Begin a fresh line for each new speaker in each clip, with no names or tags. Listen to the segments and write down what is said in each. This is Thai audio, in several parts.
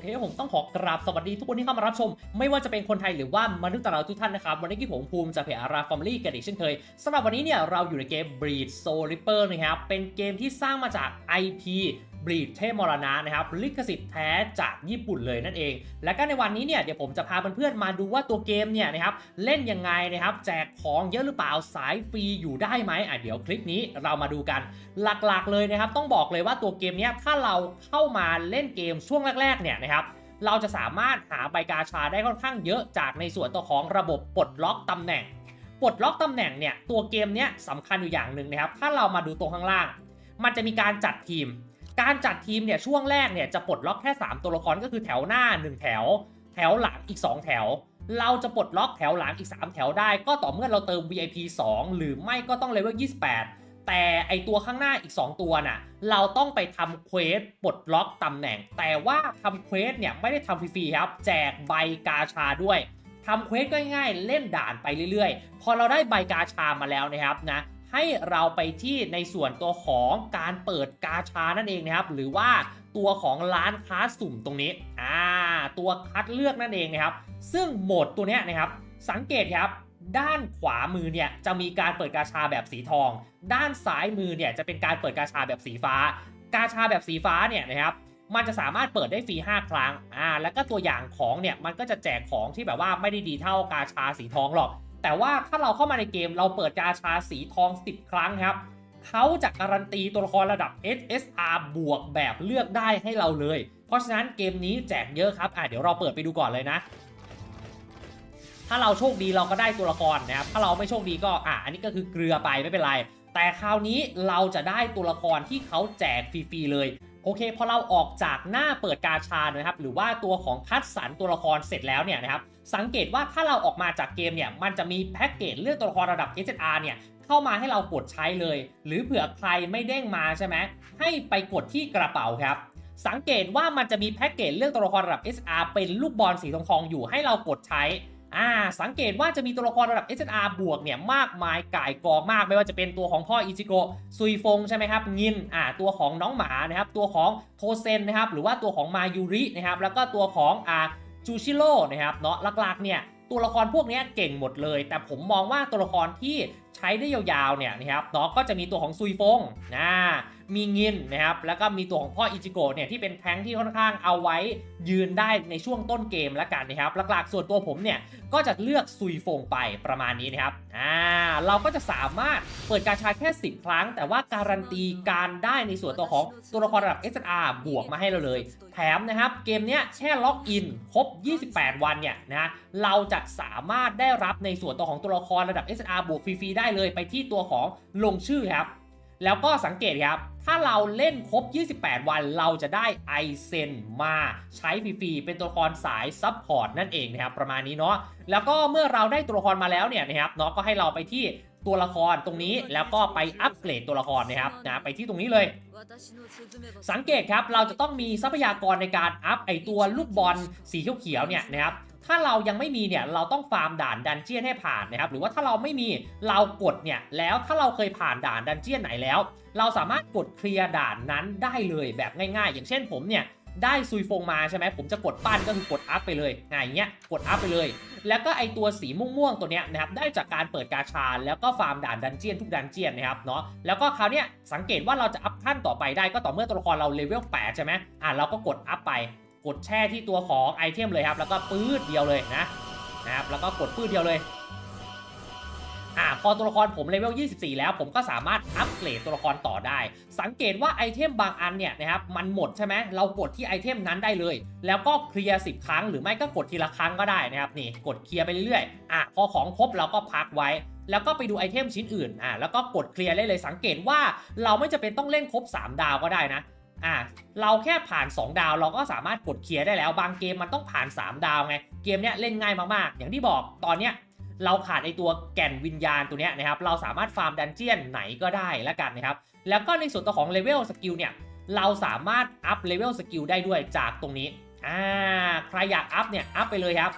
เคผมต้องขอกราบสวัสดีทุกคนที่เข้ามารับชม ไม่ว่าจะเป็นคนไทยหรือว่ามนุษย์ต่างดาวทุกท่านนะครับ วันนี้ที่ผมภูมิจากเพจอาราฟอมลี่กันอีกเช่นเคยสำหรับวันนี้เนี่ยเราอยู่ในเกม Breed Soul Reaper นะครับเป็นเกมที่สร้างมาจาก IP Breed เทพมรณะนะครับลิขสิทธิ์แท้จากญี่ปุ่นเลยนั่นเอง และก็ในวันนี้เนี่ยเดี๋ยวผมจะพาเพื่อนๆมาดูว่าตัวเกมเนี่ยนะครับเล่นยังไงนะครับแจกของเยอะหรือเปล่าสายฟรีอยู่ได้ไหมอะเดี๋ยวคลิปนี้เรามาดูกันหลักๆเลยนะครับ ต้องบอกเลยว่าตัวเกมเนี้ยถ้าเราเข้ามาเล่นเกมช่วงแรกๆเนี่ยนะครับเราจะสามารถหาใบกาชาได้ค่อนข้างเยอะจากในส่วนตัวของระบบปลดล็อกตำแหน่งปลดล็อกตำแหน่งเนี่ยตัวเกมเนี้ยสำคัญอยู่อย่างหนึ่งนะครับ ถ้าเรามาดูตรงข้างล่าง มันจะมีการจัดทีม การจัดทีมเนี่ยช่วงแรกเนี่ยจะปลดล็อกแค่ 3 ตัวละครก็คือแถวหน้า 1 แถว แถวหลังอีก 2 แถว เราจะปลดล็อกแถวหลังอีก 3 แถวได้ ก็ต่อเมื่อเราเติม VIP 2 หรือไม่ก็ต้องเลเวล28 แต่ไอตัวข้างหน้าอีก 2 ตัวน่ะเราต้องไปทำเควสปลดล็อกตำแหน่ง แต่ว่าทำเควสเนี่ยไม่ได้ทำฟรีๆครับ แจกใบกาชาด้วยทำเควสก็ง่ายๆ เล่นด่านไปเรื่อยๆ พอเราได้ใบกาชามาแล้วนะครับนะ ให้เราไปที่ในส่วนตัวของการเปิดกาชานั่นเองนะครับ หรือว่าตัวของร้านค้าสุ่มตรงนี้อ่าตัวคัดเลือกนั่นเองนะครับ ซึ่งโหมดตัวนี้นะครับ สังเกตครับด้านขวามือเนี่ยจะมีการเปิดกาชาแบบสีทอง ด้านซ้ายมือเนี่ยจะเป็นการเปิดกาชาแบบสีฟ้า กาชาแบบสีฟ้าเนี่ยนะครับมันจะสามารถเปิดได้ฟรี 5 ครั้ง อ่า แล้วก็ตัวอย่างของเนี่ย มันก็จะแจกของที่แบบว่าไม่ได้ดีเท่ากาชาสีทองหรอก แต่ว่าถ้าเราเข้ามาในเกมเราเปิดกาชาสีทอง 10 ครั้งครับเขาจะการันตีตัวละครระดับ SSR บวกแบบเลือกได้ให้เราเลย เพราะฉะนั้นเกมนี้แจกเยอะครับอะเดี๋ยวเราเปิดไปดูก่อนเลยนะ ถ้าเราโชคดีเราก็ได้ตัวละครนะครับ ถ้าเราไม่โชคดีก็อะอันนี้ก็คือเกลือไปไม่เป็นไร แต่คราวนี้เราจะได้ตัวละครที่เขาแจกฟรีๆเลย โอเคพอเราออกจากหน้าเปิดกาชานะครับ หรือว่าตัวของคัดสรรตัวละครเสร็จแล้วเนี่ยนะครับ สังเกตว่าถ้าเราออกมาจากเกมเนี่ยมันจะมีแพ็กเกจเลือกตัวละครระดับ SR เนี่ยเข้ามาให้เรากดใช้เลย หรือเผื่อใครไม่เด้งมาใช่ไหมให้ไปกดที่กระเป๋าครับสังเกตว่ามันจะมีแพ็กเกจเลือกตัวละครระดับ SR เป็นลูกบอลสีทองทองอยู่ให้เรากดใช้อ่าสังเกตว่าจะมีตัวละครระดับ SR บวกเนี่ยมากมายก่ายกองมาก ไม่ว่าจะเป็นตัวของพ่ออิจิโกซุยฟงใช่ไหมครับงินอ่าตัวของน้องหมานะครับตัวของโทเซนนะครับหรือว่าตัวของมายูรินะครับแล้วก็ตัวของอ่า จูชิโร่นะครับเนาะหลักๆเนี่ยตัวละครพวกนี้เก่งหมดเลย แต่ผมมองว่าตัวละครที่ใช้ได้ยาวๆเนี่ยนะครับเนาะก็จะมีตัวของซุยฟงนะ มีเงินนะครับแล้วก็มีตัวของพ่ออิจิโกะเนี่ยที่เป็นแท้งที่ค่อนข้างเอาไว้ยืนได้ในช่วงต้นเกมแล้วกันนะครับหลักๆส่วนตัวผมเนี่ยก็จะเลือกซุยฟงไปประมาณนี้นะครับอ่าเราก็จะสามารถเปิดการชาแค่ 10 ครั้ง แต่ว่าการันตีการได้ในส่วนตัวของตัวละครระดับ SR บวกมาให้เราเลย แถมนะครับเกมเนี้ยแค่ล็อกอินครบ 28 วันเนี่ยนะเราจะสามารถได้รับในส่วนตัวของตัวละครระดับ SR บวกฟรีๆได้เลยไปที่ตัวของลงชื่อครับ แล้วก็สังเกตครับ ถ้าเราเล่นครบ 28 วันเราจะได้ไอเซนมาใช้ฟรีๆเป็นตัวละครสายซับพอร์ตนั่นเองนะครับประมาณนี้เนาะแล้วก็เมื่อเราได้ตัวละครมาแล้วเนี่ยนะครับเนาะก็ให้เราไปที่ตัวละครตรงนี้แล้วก็ไปอัปเกรดตัวละครนะครับนะไปที่ตรงนี้เลย สังเกตครับเราจะต้องมีทรัพยากรในการอัพไอตัวลูกบอลสีเขียวๆเนี่ยนะครับ ถ้าเรายังไม่มีเนี่ยเราต้องฟาร์มด่านดันเจียนให้ผ่านนะครับหรือว่าถ้าเราไม่มีเรากดเนี่ยแล้วถ้าเราเคยผ่านด่านดันเจียนไหนแล้ว เราสามารถกดเคลียร์ด่านนั้นได้เลยแบบง่ายๆ อย่างเช่นผมเนี่ยได้ซุยฟงมาใช่ไหมผมจะกดปั้นก็คือกดอัพไปเลยง่ายอย่างเงี้ยกดอัพไปเลย แล้วก็ไอตัวสีม่วงๆตัวเนี้ยนะครับได้จากการเปิดกาชาแล้วก็ฟาร์มด่านดันเจียนทุกดันเจียนนะครับเนาะแล้วก็คราวเนี้ยสังเกตว่าเราจะอัพขั้นต่อไปได้ก็ต่อเมื่อตัวละครเราเลเวล8ใช่ไหมอะเราก็กดอัพไป กดแช่ที่ตัวของไอเทมเลยครับ แล้วก็ปื้ดเดียวเลยนะนะครับแล้วก็กดปื้ดเดียวเลยอ่าพอตัวละครผมเลเวล 24 แล้ว ผมก็สามารถอัปเกรดตัวละครต่อได้ สังเกตว่าไอเทมบางอันเนี่ยนะครับมันหมดใช่ไหมเรากดที่ไอเทมนั้นได้เลย แล้วก็เคลียร์10 ครั้งหรือไม่ก็กดทีละครั้งก็ได้นะครับนี่กดเคลียร์ไปเรื่อยๆอะพอของครบเราก็พักไว้แล้วก็ไปดูไอเทมชิ้นอื่นอะแล้วก็กดเคลียร์ได้เลยสังเกตว่าเราไม่จะเป็นต้องเล่นครบ 3 ดาวก็ได้นะ อะเราแค่ผ่าน 2 ดาวเราก็สามารถกดเคลียร์ได้แล้ว บางเกมมันต้องผ่าน 3 ดาวไง เกมเนี้ยเล่นง่ายมากๆ อย่างที่บอกตอนเนี้ยเราขาดไอตัวแก่นวิญญาณตัวเนี้ยนะครับ เราสามารถฟาร์มดันเจียนไหนก็ได้แล้วกันนะครับ แล้วก็ในส่วนตัวของเลเวลสกิลเนี่ย เราสามารถอัพเลเวลสกิลได้ด้วยจากตรงนี้ อ่า ใครอยากอัพเนี่ย อัพไปเลยครับ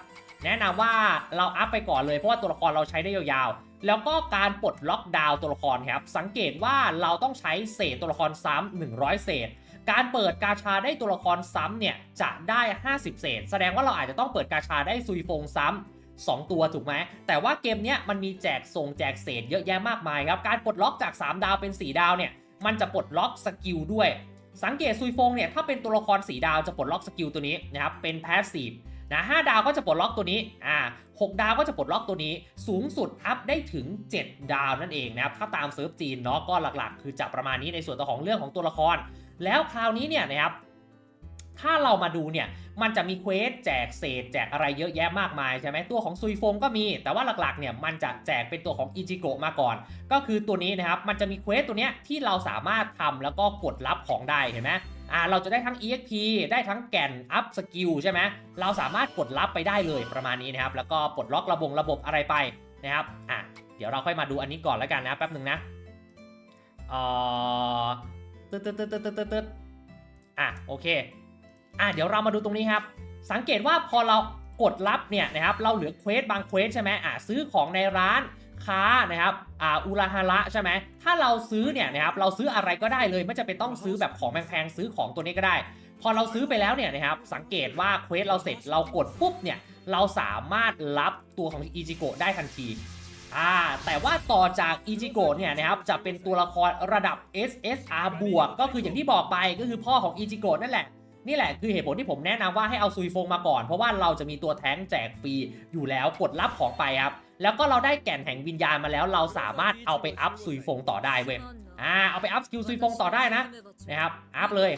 แนะนำว่าเราอัพไปก่อนเลยเพราะว่าตัวละครเราใช้ได้ยาวๆ แล้วก็การปลดล็อกดาวตัวละครครับ สังเกตว่าเราต้องใช้เศษตัวละครซ้ำ100 เศษ การเปิดกาชาได้ตัวละครซ้ำเนี่ยจะได้ 50 เศษ แสดงว่าเราอาจจะต้องเปิดกาชาได้ซุยฟงซ้ำ2 ตัวถูกไหม แต่ว่าเกมเนี้ยมันมีแจกส่งแจกเศษเยอะแยะมากมายครับ การปลดล็อกจาก 3 ดาวเป็น 4 ดาวเนี่ย มันจะปลดล็อกสกิลด้วย สังเกตซุยฟงเนี่ย ถ้าเป็นตัวละคร 4 ดาวจะปลดล็อกสกิลตัวนี้นะครับ เป็นแพสซีฟนะ5ดาวก็จะปลดล็อกตัวนี้ อ่า6ดาวก็จะปลดล็อกตัวนี้ สูงสุดอัพได้ถึง 7 ดาวนั่นเองนะครับ ถ้าตามเซิร์ฟจีนเนาะ ก็หลักๆ คือจะประมาณนี้ในส่วนตัวของเรื่องของตัวละคร แล้วคราวนี้เนี่ยนะครับถ้าเรามาดูเนี่ยมันจะมีเควสแจกเศษ แจกอะไรเยอะแยะมากมายใช่ไหมตัวของซุยฟงก็มี แต่ว่าหลักๆเนี่ยมันจะแจกเป็นตัวของอิจิโกะมาก่อน ก็คือตัวนี้นะครับมันจะมีเควสตัวเนี้ยที่เราสามารถทำแล้วก็กดรับของได้เห็นไหมอ่าเราจะได้ทั้ง EXP ได้ทั้งแก่นอัพสกิลใช่ไหมเราสามารถกดรับไปได้เลยประมาณนี้นะครับแล้วก็ปลดล็อกระบบระบบอะไรไปนะครับอะเดี๋ยวเราค่อยมาดูอันนี้ก่อนแล้วกันนะแป๊บหนึ่งนะเอ่อ ตึ๊ดตึ๊ดตึ๊ดตึ๊ดตึ๊ดตึ๊ดอะโอเคอะเดี๋ยวเรามาดูตรงนี้ครับ สังเกตว่าพอเรากดรับเนี่ยนะครับเราเหลือเควสบางเควสใช่ไหมอะซื้อของในร้านค้านะครับอ่าอุราฮาระใช่ไหมถ้าเราซื้อเนี่ยนะครับเราซื้ออะไรก็ได้เลยไม่จะเป็นต้องซื้อแบบของแพงๆซื้อของตัวนี้ก็ได้ พอเราซื้อไปแล้วเนี่ยนะครับสังเกตว่าเควสเราเสร็จเรากดปุ๊บเนี่ยเราสามารถรับตัวของอิจิโกะได้ทันที อ่าแต่ว่าต่อจากอิจิโกะเนี่ยนะครับจะเป็นตัวละครระดับ SSR บวกก็คืออย่างที่บอกไปก็คือพ่อของอิจิโกะนั่นแหละนี่แหละคือเหตุผลที่ผมแนะนำว่าให้เอาซุยฟงมาก่อน เพราะว่าเราจะมีตัวแท้งแจกฟรีอยู่แล้วกดรับของไปครับ แล้วก็เราได้แก่นแห่งวิญญาณมาแล้วเราสามารถเอาไปอัพซุยฟงต่อได้เว้ยอ่าเอาไปอัพสกิลซุยฟงต่อได้นะนะครับอัพเลย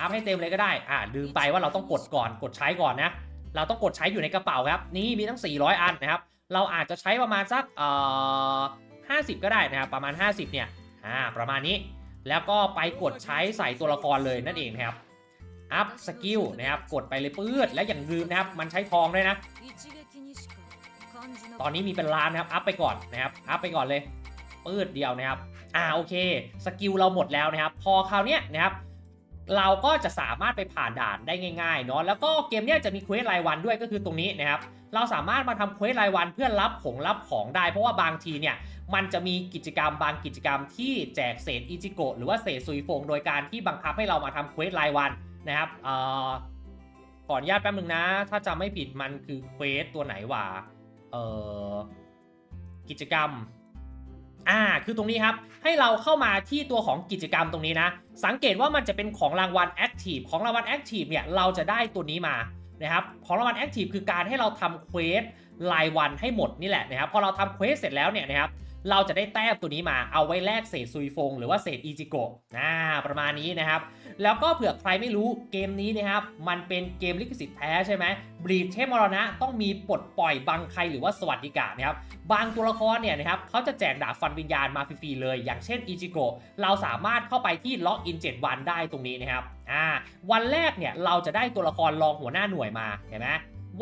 อัพให้เต็มเลยก็ได้อ่าลืมไปว่าเราต้องกดก่อนกดใช้ก่อนนะเราต้องกดใช้อยู่ในกระเป๋าครับนี่มีทั้ง 400 อันนะครับ เราอาจจะใช้ประมาณสักเอ่อ50 ก็ได้นะครับ ประมาณ 50 เนี่ย อ่า ประมาณนี้ แล้วก็ไปกดใช้ใส่ตัวละครเลยนั่นเองนะครับ อัพสกิลนะครับ กดไปเลยปื้ด และอย่างลืมนะครับ มันใช้ทองด้วยนะ ตอนนี้มีเป็นล้านนะครับ อัพไปก่อนนะครับ อัพไปก่อนเลยปื้ดเดียวนะครับ อ่า โอเค สกิลเราหมดแล้วนะครับ พอคราวเนี้ยนะครับ เราก็จะสามารถไปผ่านด่านได้ง่ายๆเนาะแล้วก็เกมเนี้ยจะมีเควสรายวันด้วยก็คือตรงนี้นะครับเราสามารถมาทำเควสรายวันเพื่อรับของรับของได้ เพราะว่าบางทีเนี่ยมันจะมีกิจกรรมบางกิจกรรมที่แจกเศษอิจิโกะหรือว่าเศษซุยฟงโดยการที่บังคับให้เรามาทำเควสรายวันนะครับเอ่อขออนุญาตแป๊บนึงนะ ถ้าจำไม่ผิดมันคือเควสตัวไหนวะเอ่อกิจกรรม อ่าคือตรงนี้ครับ ให้เราเข้ามาที่ตัวของกิจกรรมตรงนี้นะ สังเกตว่ามันจะเป็นของรางวัล Active ของรางวัล Active เนี่ยเราจะได้ตัวนี้มานะครับของรางวัล Active คือการให้เราทำเควสรายวันให้หมดนี่แหละนะครับพอเราทำเควสเสร็จแล้วเนี่ยนะครับ เราจะได้แต้มตัวนี้มาเอาไว้แลกเศษซุยฟง หรือว่าเศษอีจิโกะอ่าประมาณนี้นะครับ แล้วก็เผื่อใครไม่รู้เกมนี้นะครับ มันเป็นเกมลิขสิทธิ์แท้ใช่ไหมบรีดเทพมรณะต้องมีปลดปล่อยบังใครหรือว่าสวัสดิการนะครับบางตัวละครเนี่ยนะครับเขาจะแจกดาบฟันวิญญาณมาฟรีๆเลย อย่างเช่นอิจิโกะเราสามารถเข้าไปที่ล็อกอิน7วันได้ตรงนี้นะครับอ่าวันแรกเนี่ยเราจะได้ตัวละครรองหัวหน้าหน่วยมาเห็นไหม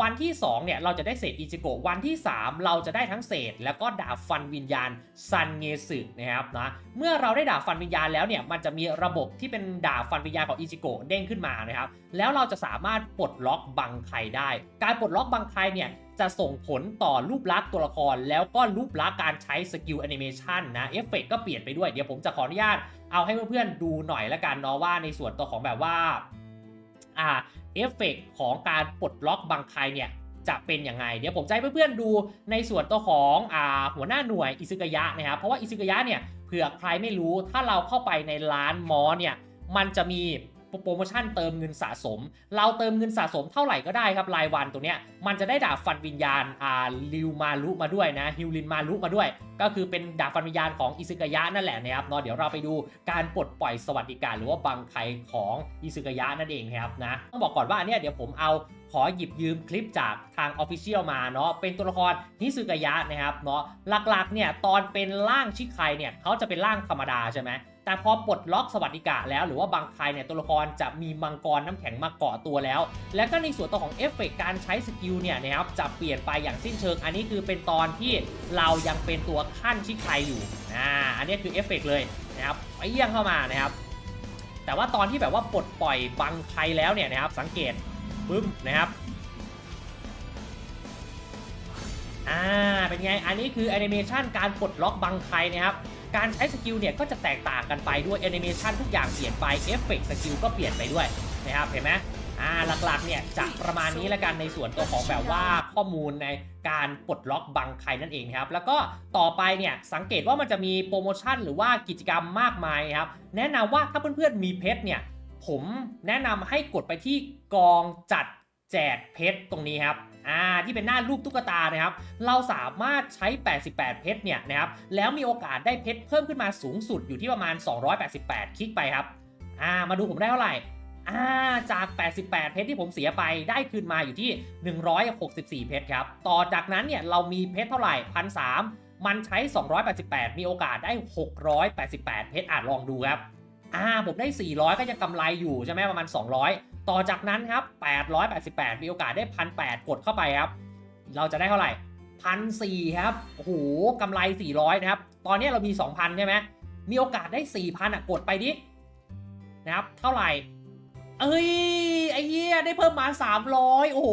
วันที่ 2 เนี่ย เราจะได้เศษอิจิโกะวันที่ 3 เราจะได้ทั้งเศษ แล้วก็ดาบฟันวิญญาณซันเงสึนะครับนะเมื่อเราได้ดาบฟันวิญญาณแล้วเนี่ยมันจะมีระบบที่เป็นดาบฟันวิญญาณของอิจิโกะเด้งขึ้นมานะครับแล้วเราจะสามารถปลดล็อกบังไคได้ การปลดล็อกบังไคเนี่ยจะส่งผลต่อรูปลักษณ์ตัวละคร แล้วก็รูปลักษณ์การใช้สกิลแอนิเมชันนะเอฟเฟกก็เปลี่ยนไปด้วยเดี๋ยวผมจะขออนุญาตเอาให้เพื่อนๆดูหน่อยละกันเนาะว่าในส่วนตัวของแบบว่า อ่าเอฟเฟกของการปลดล็อกบางใครเนี่ยจะเป็นยังไง เดี๋ยวผมจะให้เพื่อนๆดูในส่วนตัวของอ่าหัวหน้าหน่วยอิซึกยะนะครับเพราะว่าอิซึกยะเนี่ยเผื่อใครไม่รู้ถ้าเราเข้าไปในร้านมอเนี่ยมันจะมี โปรโมชั่นเติมเงินสะสม เราเติมเงินสะสมเท่าไหร่ก็ได้ครับรายวันตัวเนี้ยมันจะได้ดาบฟันวิญญาณอ่าริวมารุมาด้วยนะฮิวลินมารุมาด้วย ก็คือเป็นดาบฟันวิญญาณของอิซึกายะนั่นแหละนะครับเนาะเดี๋ยวเราไปดูการปลดปล่อยสวัสดิการ หรือว่าบังไคของอิซึกายะนั่นเองครับนะต้องบอกก่อนว่าอันเนี้ยเดี๋ยวผมเอาขอหยิบยืมคลิปจากทาง Official มาเนาะเป็นตัวละครฮิซึกายะนะครับเนาะหลักๆเนี่ยตอนเป็นร่างชิคไคเนี่ยเขาจะเป็นร่างธรรมดาใช่ไหม แต่พอปลดล็อกสวัสดิกะแล้วหรือว่าบางใครเนี่ยตัวละครจะมีมังกรน้ำแข็งมาเกาะตัวแล้ว และก็ในส่วนตัวของเอฟเฟกต์การใช้สกิลเนี่ยนะครับจะเปลี่ยนไปอย่างสิ้นเชิง อันนี้คือเป็นตอนที่เรายังเป็นตัวขั้นชิคไคอยู่อ่าอันนี้คือเอฟเฟกต์เลยนะครับไปเยี่ยงเข้ามานะครับแต่ว่าตอนที่แบบว่าปลดปล่อยบังใครแล้วเนี่ยนะครับสังเกตปึ้มนะครับอ่าเป็นไงอันนี้คือแอนิเมชันการปลดล็อกบังใครนะครับ การใช้สกิลเนี่ยก็จะแตกต่างกันไปด้วยแอนิเมชันทุกอย่างเปลี่ยนไปเอฟเฟกต์สกิลก็เปลี่ยนไปด้วยนะครับเห็นไหมอ่าหลักๆเนี่ยจะประมาณนี้แล้วกันในส่วนตัวของแบบว่าข้อมูลในการปลดล็อกบังใครนั่นเองครับแล้วก็ต่อไปเนี่ยสังเกตว่ามันจะมีโปรโมชั่นหรือว่ากิจกรรมมากมายครับแนะนำว่าถ้าเพื่อนๆมีเพชรเนี่ยผมแนะนำให้กดไปที่กองจัดแจกเพชรตรงนี้ครับ อ่าที่เป็นหน้ารูปตุ๊กตานะครับ เราสามารถใช้ 88 เพชรเนี่ยนะครับ แล้วมีโอกาสได้เพชรเพิ่มขึ้นมาสูงสุดอยู่ที่ประมาณ 288 คลิกไปครับ อ่า มาดูผมได้เท่าไหร่อ่าจาก 88 เพชรที่ผมเสียไปได้คืนมาอยู่ที่ 164 เพชรครับ ต่อจากนั้นเนี่ยเรามีเพชรเท่าไหร่พันสมันใช้ 288 มีโอกาสได้ 688 เพชรอาจลองดูครับ อ่าผมได้ 400 ก็ยังกำไรอยู่ใช่ไหมประมาณ 200 ต่อจากนั้นครับ 888 มีโอกาสได้ 1,800 กดเข้าไปครับ เราจะได้เท่าไหร่พันสี่ครับ โอ้โหกำไร 400 นะครับ ตอนนี้เรามี 2,000 ใช่ไหมมีโอกาสได้ 4,000อะกดไปดิ นะครับ เท่าไหร่ เอ้ยไอ้เหี้ยได้เพิ่มมา 300 โอ้โห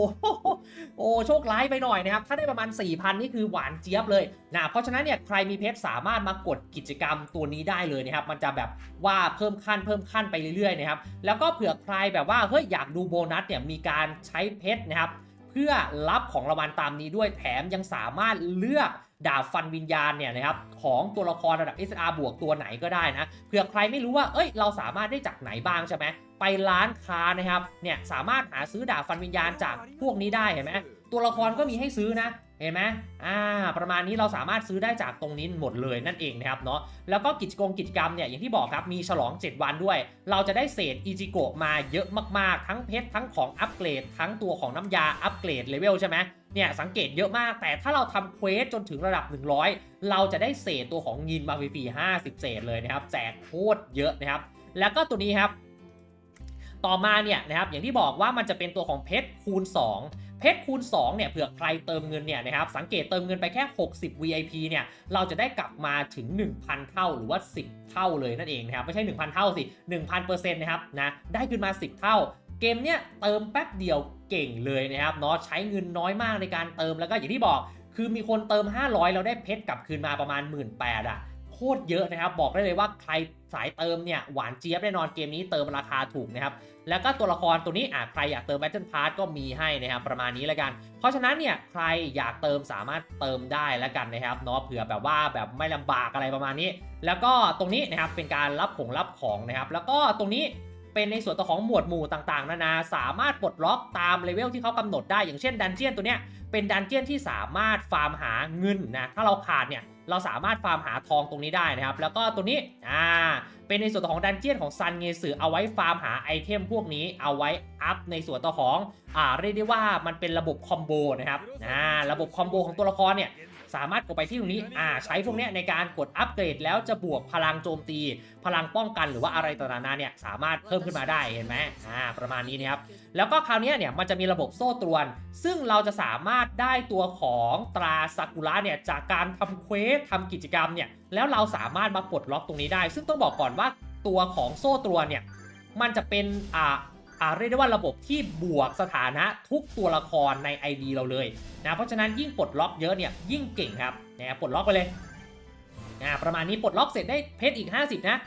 โอ้โชคร้ายไปหน่อยนะครับ ถ้าได้ประมาณ 4,000 นี่คือหวานเจี๊ยบเลยนะเพราะฉะนั้นเนี่ยใครมีเพชรสามารถมากดกิจกรรมตัวนี้ได้เลยนะครับ มันจะแบบว่าเพิ่มขั้นเพิ่มขั้นไปเรื่อยๆนะครับ แล้วก็เผื่อใครแบบว่าเฮ้ยอยากดูโบนัสเนี่ยมีการใช้เพชรนะครับเพื่อรับของรางวัลตามนี้ด้วยแถมยังสามารถเลือกดาบฟันวิญญาณเนี่ยนะครับของตัวละครระดับ SR บวกตัวไหนก็ได้นะเผื่อใครไม่รู้ว่าเอ้ยเราสามารถได้จากไหนบ้างใช่ไหม ไปร้านค้านะครับเนี่ยสามารถหาซื้อดาบฟันวิญญาณจากพวกนี้ได้เห็นไหมตัวละครก็มีให้ซื้อนะเห็นไหมอ่า ประมาณนี้เราสามารถซื้อได้จากตรงนี้หมดเลยนั่นเองนะครับเนาะ แล้วก็กิจกรรมกิจกรรมเนี่ยอย่างที่บอกครับมีฉลอง 7 วันด้วย เราจะได้เศษอิจิโกะมาเยอะมากๆ ทั้งเพชรทั้งของอัปเกรด ทั้งตัวของน้ำยาอัปเกรดเลเวลใช่ไหมเนี่ยสังเกตเยอะมากแต่ถ้าเราทำเควสจนถึงระดับ 100 เราจะได้เศษตัวของยินมาฟรีๆ50 เศษเลยนะครับแจกโคตรเยอะนะครับ แล้วก็ตัวนี้ครับ ต่อมาเนี่ยนะครับอย่างที่บอกว่ามันจะเป็นตัวของเพชรคูณ 2 เพชรคูณ2เนี่ยเผื่อใครเติมเงินเนี่ยนะครับสังเกตเติมเงินไปแค่ 60 VIP เนี่ยเราจะได้กลับมาถึง 1,000 เท่าหรือว่า 10 เท่าเลยนั่นเองนะครับไม่ใช่ 1,000 เท่าสิ 1,000เปอร์เซ็นต์นะครับนะได้ขึ้นมา 10 เท่า เกมเนี่ยเติมแป๊บเดียวเก่งเลยนะครับเนาะใช้เงินน้อยมากในการเติมแล้วก็อย่างที่บอกคือมีคนเติม 500แล้วได้เพชรกลับคืนมาประมาณ 1 8ื่นอะโคตรเยอะนะครับ บอกได้เลยว่าใครสายเติมเนี่ย หวานเจี๊ยบแน่นอนเกมนี้เติมราคาถูกนะครับ แล้วก็ตัวละครตัวนี้อะใครอยากเติม Battle Pass ก็มีให้นะครับประมาณนี้แล้วกัน เพราะฉะนั้นเนี่ยใครอยากเติมสามารถเติมได้แล้วกันนะครับเนาะเผื่อแบบว่าแบบไม่ลำบากอะไรประมาณนี้ แล้วก็ตรงนี้นะครับเป็นการรับของรับของนะครับแล้วก็ตรงนี้ เป็นในส่วนตัวของหมวดหมู่ต่างๆ นานาสามารถปลดล็อกตามเลเวลที่เขากำหนดได้อย่างเช่นดันเจียนตัวเนี้ยเป็นดันเจียนที่สามารถฟาร์มหาเงินนะถ้าเราขาดเนี่ยเราสามารถฟาร์มหาทองตรงนี้ได้นะครับ แล้วก็ตัวนี้อ่าเป็นในส่วนของดันเจียนของซันเงสือเอาไว้ฟาร์มหาไอเทมพวกนี้เอาไว้อัพในส่วนตัวของอ่าเรียกได้ว่ามันเป็นระบบคอมโบนะครับอ่าระบบคอมโบของตัวละครเนี่ย สามารถกดไปที่ตรงนี้อ่าใช้พวกนี้ในการกดอัปเกรดแล้วจะบวกพลังโจมตี พลังป้องกันหรือว่าอะไรต่างๆนานเนี่ยสามารถเพิ่มขึ้นมาได้เห็นไหมอ่าประมาณนี้นะครับแล้วก็คราวนี้เนี่ยมันจะมีระบบโซ่ตรวน ซึ่งเราจะสามารถได้ตัวของตราซากุระเนี่ยจากการทำเควสทำกิจกรรมเนี่ยแล้วเราสามารถมาปลดล็อกตรงนี้ได้ ซึ่งต้องบอกก่อนว่าตัวของโซ่ตรวนเนี่ยมันจะเป็นอ่า อ่าเรียกได้ว่าระบบที่บวกสถานะทุกตัวละครใน ID เราเลยนะเพราะฉะนั้นยิ่งปลดล็อกเยอะเนี่ยยิ่งเก่งครับนะปลดล็อกไปเลยนะประมาณนี้ปลดล็อกเสร็จได้เพชรอีก 50 นะ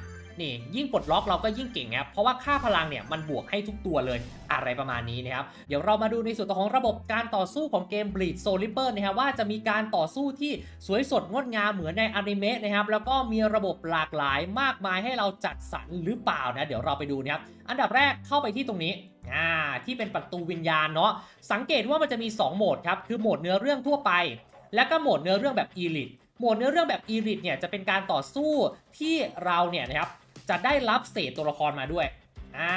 นี่ยิ่งปลดล็อกเราก็ยิ่งเก่งครับเพราะว่าค่าพลังเนี่ยมันบวกให้ทุกตัวเลยอะไรประมาณนี้นะครับเดี๋ยวเรามาดูในส่วนของระบบการต่อสู้ของเกม Bleed Soul Reaper นะครับว่าจะมีการต่อสู้ที่สวยสดงดงามเหมือนในอนิเมะนะครับแล้วก็มีระบบหลากหลายมากมายให้เราจัดสรรหรือเปล่านะเดี๋ยวเราไปดูนะครับอันดับแรกเข้าไปที่ตรงนี้อ่าที่เป็นประตูวิญญาณเนาะสังเกตว่ามันจะมี 2 โหมดครับคือโหมดเนื้อเรื่องทั่วไป และก็โหมดเนื้อเรื่องแบบ Elite โหมดเนื้อเรื่องแบบ Elite เนี่ยจะเป็นการต่อสู้ที่เราเนี่ยนะครับ จะได้รับเศษตัวละครมาด้วยอ่า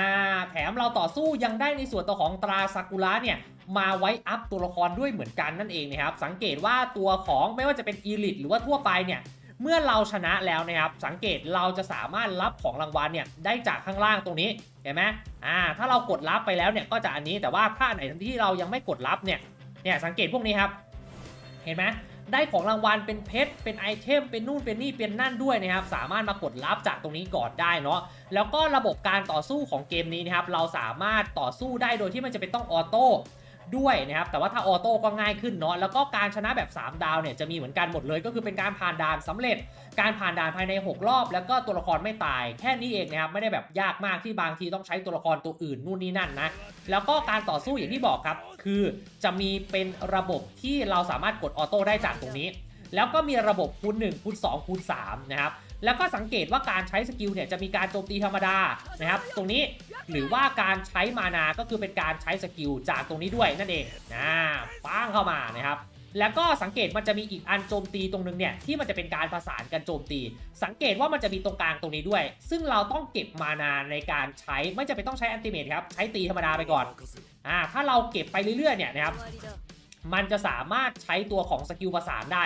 แถมเราต่อสู้ยังได้ในส่วนตัวของตราซากุระเนี่ยมาไว้อัพตัวละครด้วยเหมือนกันนั่นเองนะครับสังเกตว่าตัวของไม่ว่าจะเป็นอีลิทหรือว่าทั่วไปเนี่ยเมื่อเราชนะแล้วนะครับสังเกตเราจะสามารถรับของรางวัลเนี่ยได้จากข้างล่างตรงนี้เห็นไหมอ่าถ้าเรากดรับไปแล้วเนี่ยก็จะอันนี้แต่ว่าถ้าอันไหนที่เรายังไม่กดรับเนี่ยเนี่ยสังเกตพวกนี้ครับ เห็นไหม ได้ของรางวัลเป็นเพชร เป็นไอเทม เป็นนู่น เป็นนี่ เป็นนั่นด้วยนะครับ สามารถมากดรับจากตรงนี้ก่อนได้เนาะ แล้วก็ระบบการต่อสู้ของเกมนี้นะครับ เราสามารถต่อสู้ได้โดยที่มันจะเป็นต้องออโต้ด้วยนะครับ แต่ว่าถ้าออโต้ก็ง่ายขึ้นเนาะ แล้วก็การชนะแบบ 3 ดาวเนี่ยจะมีเหมือนกันหมดเลย ก็คือเป็นการผ่านด่านสำเร็จ การผ่านด่านภายใน 6 รอบ แล้วก็ตัวละครไม่ตาย แค่นี้เองนะครับ ไม่ได้แบบยากมากที่บางทีต้องใช้ตัวละครตัวอื่นนู่นนี่นั่นนะ แล้วก็การต่อสู้อย่างที่บอกครับ คือจะมีเป็นระบบที่เราสามารถกดออโต้ได้จากตรงนี้ แล้วก็มีระบบคูณ1คูณ2คูณ3นะครับแล้วก็สังเกตว่าการใช้สกิลเนี่ยจะมีการโจมตีธรรมดานะครับ ตรงนี้หรือว่าการใช้มานาก็คือเป็นการใช้สกิลจากตรงนี้ด้วยนั่นเองนะป้างเข้ามานะครับแล้วก็สังเกตมันจะมีอีกอันโจมตีตรงนึงเนี่ยที่มันจะเป็นการประสานกันโจมตี สังเกตว่ามันจะมีตรงกลางตรงนี้ด้วย ซึ่งเราต้องเก็บมานาในการใช้ไม่จะเป็นต้องใช้อันติเมทครับใช้ตีธรรมดาไปก่อน อ่าถ้าเราเก็บไปเรื่อยๆเนี่ยนะครับมันจะสามารถใช้ตัวของสกิลประสานได้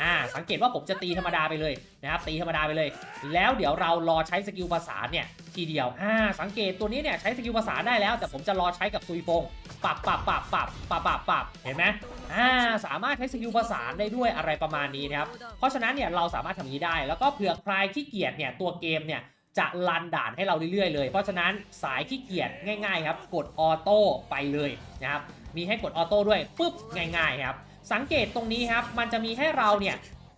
อ่าสังเกตว่าผมจะตีธรรมดาไปเลยนะครับตีธรรมดาไปเลย แล้วเดี๋ยวเรารอใช้สกิลประสานเนี่ยทีเดียวอ่าสังเกตตัวนี้เนี่ยใช้สกิลประสานได้แล้ว แต่ผมจะรอใช้กับซุยฟงปับปับปับปับปับปับปับเห็นไหมอ่าสามารถใช้สกิลประสานได้ด้วยอะไรประมาณนี้นะครับเพราะฉะนั้นเนี่ยเราสามารถทำนี้ได้ แล้วก็เผื่อใครขี้เกียจเนี่ยตัวเกมเนี่ย จะลันด่านให้เราเรื่อยๆเลย เพราะฉะนั้นสายขี้เกียจง่าย ๆ ครับ กดออโต้ไปเลยนะครับ มีให้กดออโต้ด้วยปุ๊บง่าย ๆ ครับ สังเกตตรงนี้ครับ มันจะมีให้เราเนี่ย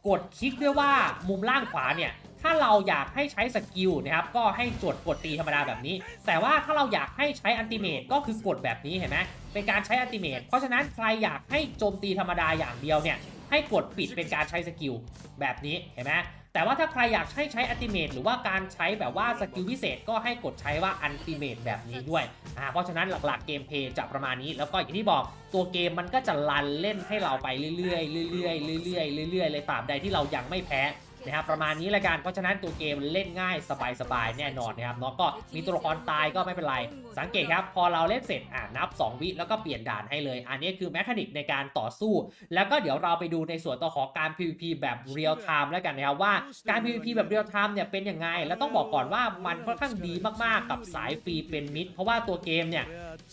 กดคลิกด้วยว่ามุมล่างขวาเนี่ยถ้าเราอยากให้ใช้สกิลนะครับก็ให้จดกดตีธรรมดาแบบนี้ แต่ว่าถ้าเราอยากให้ใช้อันติเมตก็คือกดแบบนี้เห็นไหมเป็นการใช้อันติเมตเพราะฉะนั้นใครอยากให้โจมตีธรรมดาอย่างเดียวเนี่ยให้กดปิดเป็นการใช้สกิลแบบนี้เห็นไหม แต่ว่าถ้าใครอยากให้ใช้อัติเมตหรือว่าการใช้แบบว่าสกิลพิเศษก็ให้กดใช้ว่าอัติเมตแบบนี้ด้วยอ่าเพราะฉะนั้นหลักๆเกมเพย์จะประมาณนี้ แล้วก็อย่างที่บอกตัวเกมมันก็จะลันเล่นให้เราไปเรื่อยๆเรื่อยๆเรื่อยๆเรื่อยๆเลยตามใดที่เรายังไม่แพ้ นะครับประมาณนี้ละกันเพราะฉะนั้นตัวเกมเล่นง่ายสบายๆแน่นอนนะครับเนาะก็มีตัวละครตายก็ไม่เป็นไร สังเกตครับพอเราเล่นเสร็จอ่านับ 2 วิแล้วก็เปลี่ยนด่านให้เลย อันนี้คือแมคานิกในการต่อสู้ แล้วก็เดี๋ยวเราไปดูในส่วนต่อของการ PVP แบบเรียลไทม์แล้วกันนะครับว่าการ PVP แบบเรียลไทม์เนี่ยเป็นยังไง แล้วต้องบอกก่อนว่ามันค่อนข้างดีมากๆกับสายฟรีเป็นมิตรเพราะว่าตัวเกมเนี่ย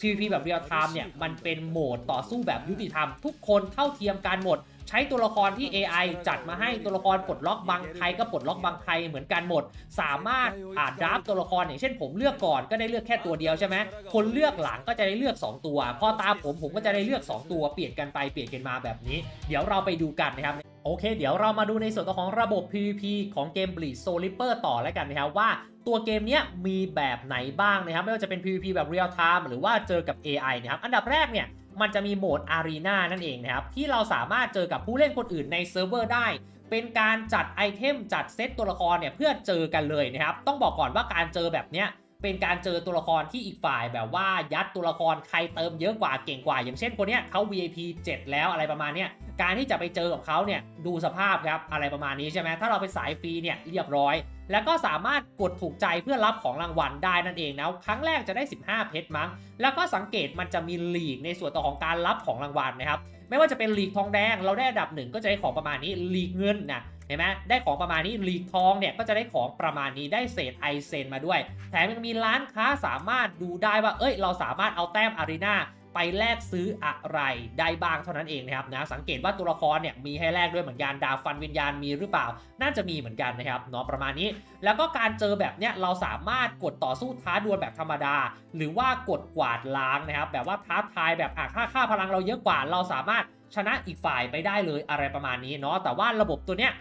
PVP แบบเรียลไทม์เนี่ยมันเป็นโหมดต่อสู้แบบยุติธรรมทุกคนเท่าเทียมกันหมด ใช้ตัวละครที่ AI จัดมาให้ตัวละครปลดล็อกบางใครก็ปลดล็อกบางใครเหมือนกันหมด สามารถอาดราฟตัวละครอย่างเช่นผมเลือกก่อนก็ได้เลือกแค่ตัวเดียวใช่ไหมคนเลือกหลังก็จะได้เลือก 2 ตัว พอตามผมผมก็จะได้เลือก 2 ตัวเปลี่ยนกันไปเปลี่ยนกันมาแบบนี้ เดี๋ยวเราไปดูกันนะครับโอเค เดี๋ยวเรามาดูในส่วนของระบบ PVP ของเกม Bleach Soul Reaper ต่อแล้วกันนะครับว่าตัวเกมนี้มีแบบไหนบ้างนะครับ ไม่ว่าจะเป็น PVP แบบ Real Time หรือว่าเจอกับ AI นะครับ อันดับแรกเนี่ย มันจะมีโหมด Arena นั่นเองนะครับ ที่เราสามารถเจอกับผู้เล่นคนอื่นในเซิร์ฟเวอร์ได้ เป็นการจัดไอเทมจัดเซตตัวละครเนี่ยเพื่อเจอกันเลยนะครับ ต้องบอกก่อนว่าการเจอแบบเนี้ยเป็นการเจอตัวละครที่อีกฝ่ายแบบว่ายัดตัวละครใครเติมเยอะกว่าเก่งกว่า อย่างเช่นคนเนี้ยเขา VIP 7 แล้วอะไรประมาณเนี้ยการที่จะไปเจอกับเขาเนี่ยดูสภาพครับอะไรประมาณนี้ใช่ไหมถ้าเราไปสายฟรีเนี่ยเรียบร้อย แล้วก็สามารถกดถูกใจเพื่อรับของรางวัลได้นั่นเองนะครั้งแรกจะได้ 15 เพชรมั้ง แล้วก็สังเกตมันจะมีหลีกในส่วนต่อของการรับของรางวัลนะครับ ไม่ว่าจะเป็นหลีกทองแดง เราได้อันดับหนึ่งก็จะได้ของประมาณนี้หลีกเงินนะเห็นไหมได้ของประมาณนี้หลีกทองเนี่ยก็จะได้ของประมาณนี้ได้เศษไอเซนมาด้วย แถมยังมีร้านค้าสามารถดูได้ว่าเอ้ย เราสามารถเอาแต้มอารีนา ไปแลกซื้ออะไรได้บ้างเท่านั้นเองนะครับนะสังเกตว่าตัวละครเนี่ยมีให้แลกด้วยเหมือนกันดาวฟันวิญญาณมีหรือเปล่า น่าจะมีเหมือนกันนะครับเนาะประมาณนี้ แล้วก็การเจอแบบเนี้ยเราสามารถกดต่อสู้ท้าดวลแบบธรรมดา หรือว่ากดกวาดล้างนะครับแบบว่าท้าทายแบบอะค่าค่าพลังเราเยอะกว่าเราสามารถชนะอีกฝ่ายไปได้เลยอะไรประมาณนี้เนาะแต่ว่าระบบตัวเนี้ย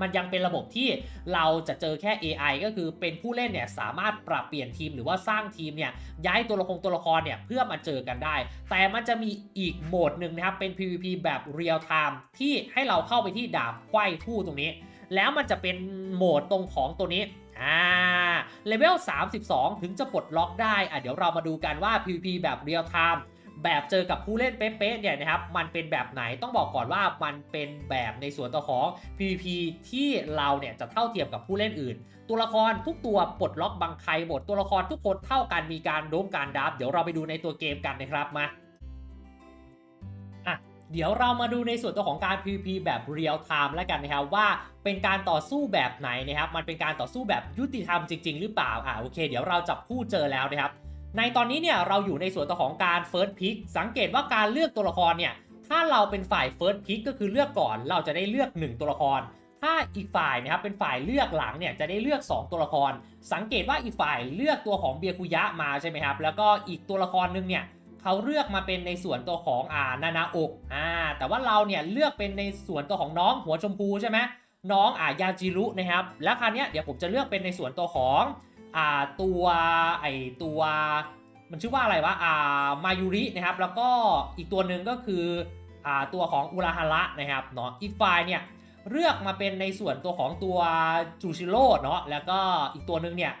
มันยังเป็นระบบที่เราจะเจอแค่ AI ก็คือเป็นผู้เล่นเนี่ยสามารถปรับเปลี่ยนทีมหรือว่าสร้างทีมเนี่ยย้ายตัวละครตัวละครเนี่ยเพื่อมาเจอกันได้ แต่มันจะมีอีกโหมดหนึ่งนะครับเป็น PVP แบบ Real Time ที่ให้เราเข้าไปที่ดาบไขว้ทู่ตรงนี้ แล้วมันจะเป็นโหมดตรงของตัวนี้อ่าเลเวล32 ถึงจะปลดล็อกได้อะเดี๋ยวเรามาดูกันว่า PVP แบบ Real Time แบบเจอกับผู้เล่นเป๊ะๆเนี่ยนะครับมันเป็นแบบไหนต้องบอกก่อนว่ามันเป็นแบบในส่วนตัวของ PVP ที่เราเนี่ยจะเท่าเทียมกับผู้เล่นอื่น ตัวละครทุกตัวปลดล็อกบังใครหมดตัวละครทุกคนเท่ากันมีการโดมการดับเดี๋ยวเราไปดูในตัวเกมกันนะครับมาอะเดี๋ยวเรามาดูในส่วนตัวของการ PVP แบบ Real Time แล้วกันนะครับว่าเป็นการต่อสู้แบบไหนนะครับ มันเป็นการต่อสู้แบบยุติธรรมจริง ๆ หรือเปล่าอะโอเค เดี๋ยวเราจับคู่เจอแล้วนะครับ ในตอนนี้เนี่ยเราอยู่ในส่วนตัวของการ First Pick สังเกตว่าการเลือกตัวละครเนี่ยถ้าเราเป็นฝ่าย First Pick ก็คือเลือกก่อน เราจะได้เลือก 1 ตัวละคร ถ้าอีกฝ่ายนะครับเป็นฝ่ายเลือกหลังเนี่ยจะได้เลือก 2 ตัวละคร สังเกตว่าอีกฝ่ายเลือกตัวของเบียคุยะมาใช่ไหมครับแล้วก็อีกตัวละครหนึงเนี่ยเขาเลือกมาเป็นในส่วนตัวของอ่านานาอกอ่าแต่ว่าเราเนี่ยเลือกเป็นในส่วนตัวของน้องหัวชมพูใช่ไหมน้องอ่ายาจิรุนะครับแล้วคราวนี้เดี๋ยวผมจะเลือกเป็นในส่วนตัวของ อ่าตัวไอตัวมันชื่อว่าอะไรวะอ่ามายุรินะครับแล้วก็อีกตัวหนึ่งก็คืออ่าตัวของอุราฮาระนะครับเนาะอีกฝ่ายเนี่ยเลือกมาเป็นในส่วนตัวของตัวจูชิโร่เนาะแล้วก็อีกตัวหนึ่งเนี่ย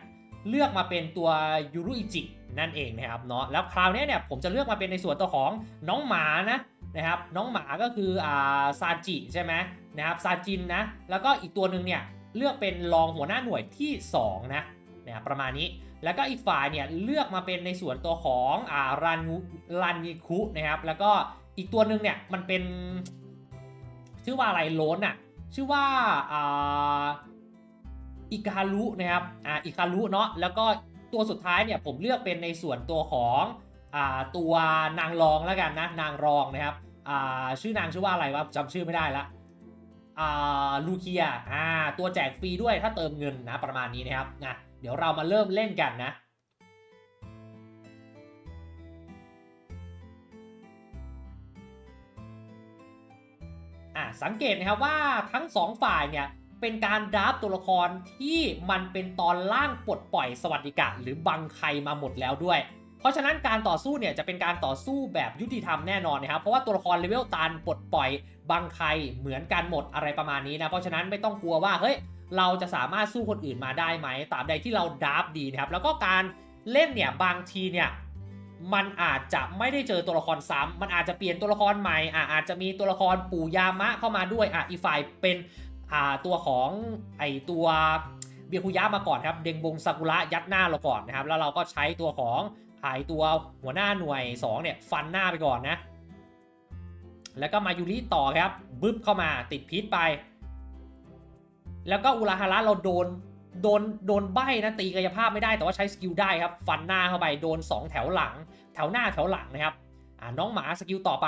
เลือกมาเป็นตัวยูรุอิจินั่นเองนะครับเนาะแล้วคราวนี้เนี่ยผมจะเลือกมาเป็นในส่วนตัวของน้องหมานะนะครับน้องหมาก็คืออ่าซาจิใช่ไหมนะครับซาจินนะแล้วก็อีกตัวหนึ่งเนี่ยเลือกเป็นรองหัวหน้าหน่วยที่ 2 นะ นะครับประมาณนี้ แล้วก็อีกฝ่ายเนี่ยเลือกมาเป็นในส่วนตัวของอ่ารันรันยิคุนะครับ แล้วก็อีกตัวหนึ่งเนี่ยมันเป็น ชื่อว่าอะไรโลนอะชื่อว่าอ่าอิคารุนะครับอ่าอิคารุเนาะแล้วก็ตัวสุดท้ายเนี่ยผมเลือกเป็นในส่วนตัวของอ่าตัวนางรองแล้วกันนะนางรองนะครับอ่าชื่อนางชื่อว่าอะไรวะจำชื่อไม่ได้ละ ลูเคียอ่าตัวแจกฟรีด้วยถ้าเติมเงินนะประมาณนี้นะครับนะเดี๋ยวเรามาเริ่มเล่นกันนะอะสังเกตนะครับว่าทั้งสองฝ่ายเนี่ยเป็นการดราฟตัวละครที่มันเป็นตอนล่างปลดปล่อยสวัสดิกะหรือบังใครมาหมดแล้วด้วย เพราะฉะนั้นการต่อสู้เนี่ยจะเป็นการต่อสู้แบบยุติธรรมแน่นอนนะครับ เพราะว่าตัวละครเลเวลตันปลดปล่อยบังใครเหมือนกันหมดอะไรประมาณนี้นะ เพราะฉะนั้นไม่ต้องกลัวว่าเฮ้ยเราจะสามารถสู้คนอื่นมาได้ไหมตาบใดที่เราดราฟดีนะครับ แล้วก็การเล่นเนี่ยบางทีเนี่ยมันอาจจะไม่ได้เจอตัวละครซ้ำมันอาจจะเปลี่ยนตัวละครใหม่อะอาจจะมีตัวละครปู่ยามะเข้ามาด้วยอะอีฝ่ายเป็นอ่าตัวของไอตัวเบียคุยะมาก่อนครับ เดงบงซากุระยัดหน้าเราก่อนนะครับ แล้วเราก็ใช้ตัวของ ไอตัวหัวหน้าหน่วย 2 เนี่ย ฟันหน้าไปก่อนนะ แล้วก็มายูริต่อครับ บึ๊บเข้ามาติดพิษไป แล้วก็อุราฮาระเราโดนโดนโดนใบนะตีกายภาพไม่ได้แต่ว่าใช้สกิลได้ครับ ฟันหน้าเข้าไปโดน 2 แถวหลัง แถวหน้าแถวหลังนะครับอ่าน้องหมาสกิลต่อไป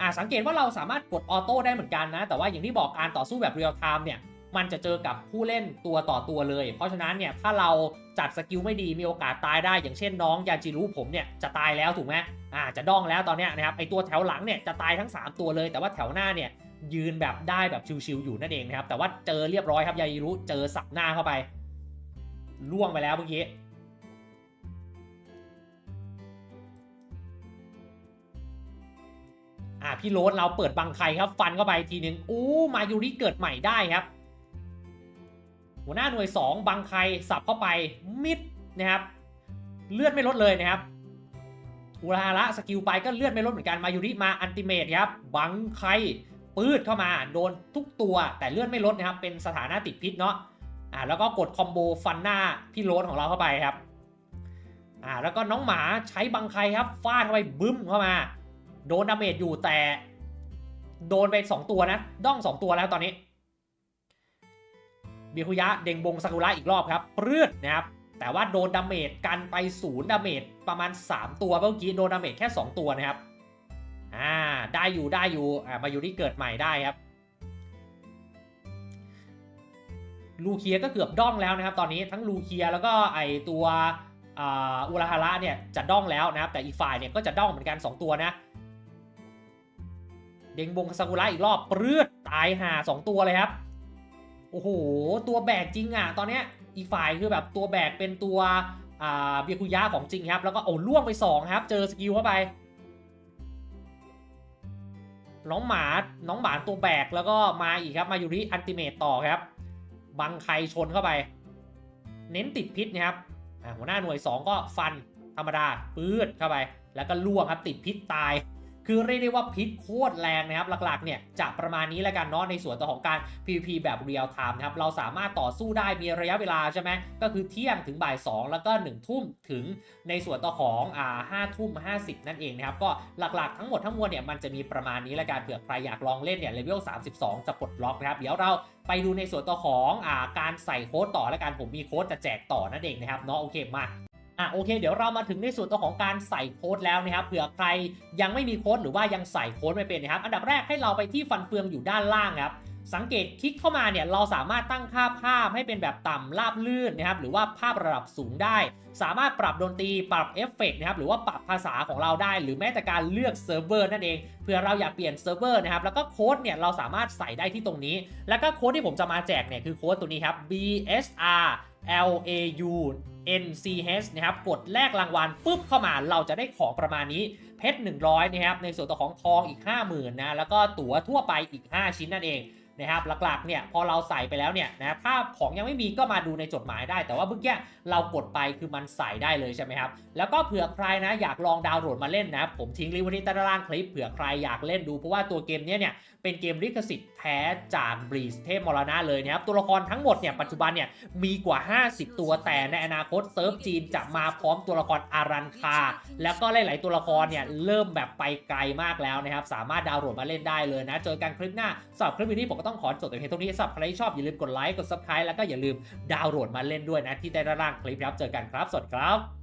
อ่าสังเกตว่าเราสามารถกดออโต้ได้เหมือนกันนะ แต่ว่าอย่างที่บอกการต่อสู้แบบเรียลไทม์เนี่ยมันจะเจอกับผู้เล่นตัวต่อตัวเลย เพราะฉะนั้นเนี่ยถ้าเรา จัดสกิลไม่ดีมีโอกาสตายได้อย่างเช่นน้องยาจิรุผมเนี่ยจะตายแล้วถูกไหมอ่าจะดองแล้วตอนนี้นะครับไอตัวแถวหลังเนี่ยจะตายทั้ง 3 ตัวเลยแต่ว่าแถวหน้าเนี่ยยืนแบบได้แบบชิวๆอยู่นั่นเองนะครับ แต่ว่าเจอเรียบร้อยครับยาจิรุเจอสับหน้าเข้าไปล่วงไปแล้วเมื่อกี้อ่าพี่โรสเราเปิดบังไครครับ ฟันเข้าไปทีนึงอู้มายูริเกิดใหม่ได้ครับ หัวหน้าหน่วย 2 บังไครสับเข้าไปมิดนะครับเลือดไม่ลดเลยนะครับอุราฮาระสกิลไปก็เลือดไม่ลดเหมือนกันมายูริมาอันติเมตครับบังไครปืดเข้ามาโดนทุกตัวแต่เลือดไม่ลดนะครับเป็นสถานะติดพิษเนาะอ่าแล้วก็กดคอมโบฟันหน้าพี่โรสของเราเข้าไปครับอ่าแล้วก็น้องหมาใช้บังไครครับฟาดเข้าไปบึ้มเข้ามา โดนดาเมจอยู่แต่ โดนไป 2 ตัวนะด้อง 2 ตัวแล้วตอนนี้ เบีคุยะเด้งบงซากุระอีกรอบครับปลื้ดนะครับแต่ว่าโดนดาเมจกันไปศูนย์ดาเมจประมาณ 3 ตัวเมื่อกี้โดนดาเมจแค่ 2 ตัวนะครับอ่าได้อยู่ได้อยู่อ่ามาอยู่ที่เกิดใหม่ได้ครับลูเคียก็เกือบด้องแล้วนะครับ ตอนนี้ทั้งลูเคียแล้วก็ไอตัวอุราฮาระเนี่ยจะด้องแล้วนะครับ แต่อีกฝ่ายเนี่ยก็จะด้องเหมือนกัน 2 ตัวนะ เด้งบงซากุระอีกรอบปลื้ดตายหาสองตัวเลยครับ อ้โห ตัวแบกจริงอะ ตอนเนี้ยอีกฝ่ายคือแบบตัวแบกเป็นตัวเบียคุยะของจริงครับ แล้วก็โอ้ล่วงไป2ครับ เจอสกิลเข้าไป น้องหมา น้องหมาตัวแบกแล้วก็มาอีกครับ มายูริอันติเมตต่อครับ บังใครชนเข้าไป เน้นติดพิษนะครับหัวหน้าหน่วย 2 ก็ฟันธรรมดาปื้ดเข้าไป แล้วก็ล่วงครับติดพิษตาย คือเรียกได้ว่าพิษโคตรแรงนะครับหลักๆเนี่ยจะประมาณนี้แล้วกันเนาะในส่วนตัวของการ PVP แบบเรียลไทม์นะครับเราสามารถต่อสู้ได้มีระยะเวลาใช่ไหมก็คือเที่ยงถึงบ่าย 2 แล้วก็ 1 ทุ่มถึงในส่วนตัวของอ่าห้าทุ่ม50นั่นเองนะครับก็หลักๆทั้งหมดทั้งมวลเนี่ยมันจะมีประมาณนี้แล้วกันเผื่อใครอยากลองเล่นเนี่ยเลเวล32 จะปลดล็อกนะครับเดี๋ยวเราไปดูในส่วนตัวของอ่าการใส่โค้ดต่อแล้วกันผมมีโค้ดจะแจกต่อนั่นเองนะครับเนาะโอเคมา อะโอเค เดี๋ยวเรามาถึงในส่วนตัวของการใส่โค้ดแล้วนะครับเผื่อใครยังไม่มีโค้ดหรือว่ายังใส่โค้ดไม่เป็นนะครับ อันดับแรกให้เราไปที่ฟันเฟืองอยู่ด้านล่างครับสังเกตคลิกเข้ามาเนี่ยเราสามารถตั้งค่าภาพให้เป็นแบบต่ำราบลื่นนะครับหรือว่าภาพระดับสูงได้ สามารถปรับดนตรีปรับเอฟเฟกต์นะครับหรือว่าปรับภาษาของเราได้ หรือแม้แต่การเลือกเซิร์ฟเวอร์นั่นเองเพื่อเราอยากเปลี่ยนเซิร์ฟเวอร์นะครับแล้วก็โค้ดเนี่ยเราสามารถใส่ได้ที่ตรงนี้ แล้วก็โค้ดที่ผมจะมาแจกเนี่ยคือโค้ดตัวนี้ครับ BSR LAU NCH นะครับกดแลกรางวัลปุ๊บเข้ามาเราจะได้ของประมาณนี้เพชร 100 นะครับ ในส่วนตัวของทองอีก 50,000นะแล้วก็ตั๋วทั่วไปอีก 5 ชิ้นนั่นเอง นะครับหลักๆเนี่ยพอเราใส่ไปแล้วเนี่ยนะถ้าของยังไม่มีก็มาดูในจดหมายได้ แต่ว่าเมื่อกี้เรากดไปคือมันใส่ได้เลยใช่ไหมครับแล้วก็เผื่อใครนะอยากลองดาวน์โหลดมาเล่นนะผมทิ้งลิงก์ไว้ที่ใต้ด้านล่างคลิปเผื่อใครอยากเล่นดูเพราะว่าตัวเกมเนี้ยเนี่ยเป็นเกมลิขสิทธิ์แท้จากบรีสเทพมรณะเลยนะครับตัวละครทั้งหมดเนี่ยปัจจุบันเนี่ยมีกว่า 50 ตัวแต่ในอนาคตเซิร์ฟจีนจะมาพร้อมตัวละครอารันคา แล้วก็หลาย ๆ ตัวละครเนี่ยเริ่มแบบไปไกลมากแล้วนะครับสามารถดาวน์โหลดมาเล่นได้เลยนะเจอกันคลิปหน้าสำหรับคลิปวิดีโอผมต้องขอจบแต่เพียงเท่านี้สำหรับใครที่ชอบอย่าลืมกดไลค์กด subscribe แล้วก็อย่าลืมดาวน์โหลดมาเล่นด้วยนะที่ใต้ด้านล่างคลิปครับเจอกันครับสวัสดีครับ